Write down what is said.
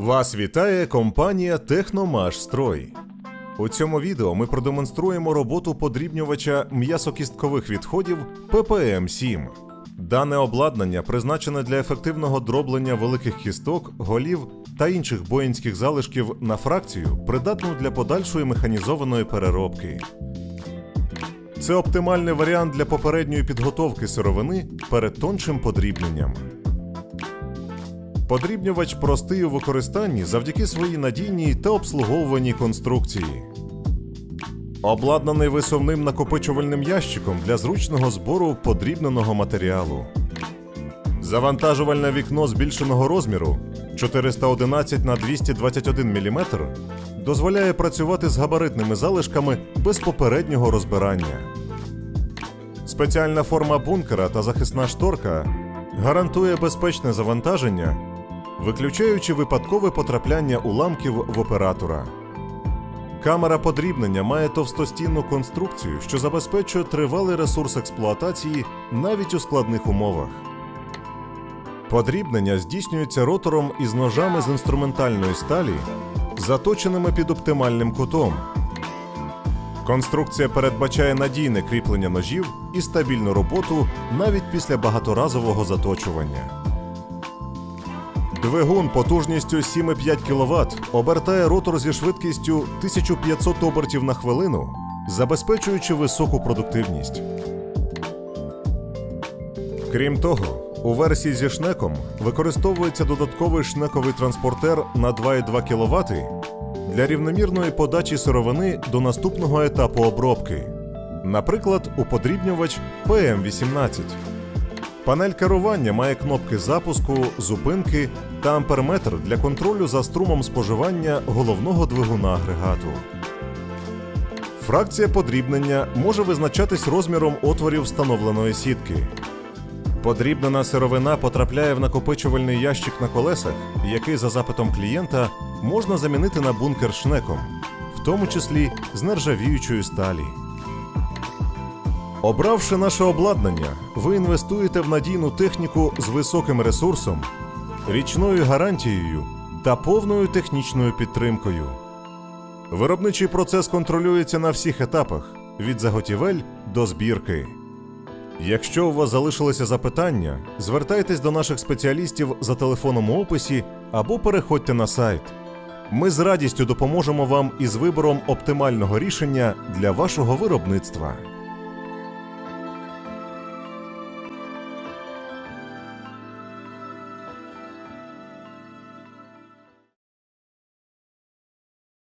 Вас вітає компанія Техномаш-Строй. У цьому відео ми продемонструємо роботу подрібнювача м'ясокісткових відходів ППМ-7. Дане обладнання призначене для ефективного дроблення великих кісток, голів та інших боїнських залишків на фракцію, придатну для подальшої механізованої переробки. Це оптимальний варіант для попередньої підготовки сировини перед тоншим подрібненням. Подрібнювач простий у використанні завдяки своїй надійній та обслуговуваній конструкції. Обладнаний висувним накопичувальним ящиком для зручного збору подрібненого матеріалу. Завантажувальне вікно збільшеного розміру 411 на 221 мм дозволяє працювати з габаритними залишками без попереднього розбирання. Спеціальна форма бункера та захисна шторка гарантує безпечне завантаження, виключаючи випадкове потрапляння уламків в оператора. Камера подрібнення має товстостінну конструкцію, що забезпечує тривалий ресурс експлуатації навіть у складних умовах. Подрібнення здійснюється ротором із ножами з інструментальної сталі, заточеними під оптимальним кутом. Конструкція передбачає надійне кріплення ножів і стабільну роботу навіть після багаторазового заточування. Двигун потужністю 7,5 кВт обертає ротор зі швидкістю 1500 обертів на хвилину, забезпечуючи високу продуктивність. Крім того, у версії зі шнеком використовується додатковий шнековий транспортер на 2,2 кВт для рівномірної подачі сировини до наступного етапу обробки, наприклад, у подрібнювач PM18. Панель керування має кнопки запуску, зупинки та амперметр для контролю за струмом споживання головного двигуна агрегату. Фракція подрібнення може визначатись розміром отворів встановленої сітки. Подрібнена сировина потрапляє в накопичувальний ящик на колесах, який за запитом клієнта можна замінити на бункер шнеком, в тому числі з нержавіючої сталі. Обравши наше обладнання, ви інвестуєте в надійну техніку з високим ресурсом, річною гарантією та повною технічною підтримкою. Виробничий процес контролюється на всіх етапах від заготівель до збірки. Якщо у вас залишилися запитання, звертайтесь до наших спеціалістів за телефоном у описі або переходьте на сайт. Ми з радістю допоможемо вам із вибором оптимального рішення для вашого виробництва.